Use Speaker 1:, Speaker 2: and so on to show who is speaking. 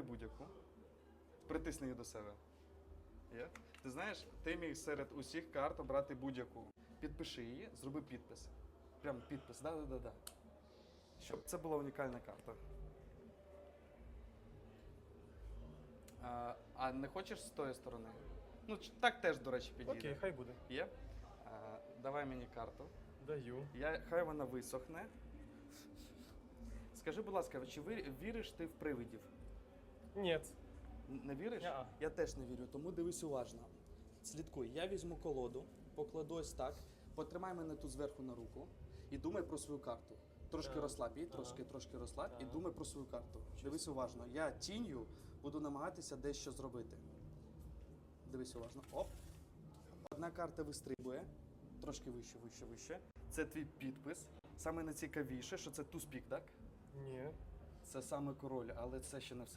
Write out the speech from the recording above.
Speaker 1: Вибери будь-яку. Притисни її до себе. Є? Ти знаєш, ти міг серед усіх карт обрати будь-яку. Підпиши її, зроби підпис. Прям підпис, да-да-да. Щоб це була унікальна карта. А, а не хочеш з тої сторони? Ну, так теж, до речі, підійде.
Speaker 2: Окей, хай буде.
Speaker 1: Є? А, давай мені карту.
Speaker 2: Даю.
Speaker 1: Я, хай вона висохне. Скажи, будь ласка, чи ви, віриш ти в привидів?
Speaker 2: Ні.
Speaker 1: Не віриш?
Speaker 2: Ня-а.
Speaker 1: Я теж не вірю, тому дивись уважно. Слідкуй, я візьму колоду, покладу ось так, потримай мене тут зверху на руку і думай про свою карту. Трошки
Speaker 2: Ага.
Speaker 1: розслаб її,
Speaker 2: Ага.
Speaker 1: трошки, трошки розслаб і думай про свою карту. Дивись уважно. Я тінню буду намагатися дещо зробити. Дивись уважно. Оп. Одна карта вистрибує, трошки вище, вище, вище. Це твій підпис. Саме найцікавіше, що це туспік, так?
Speaker 2: Ні.
Speaker 1: Це саме король, але це ще не все.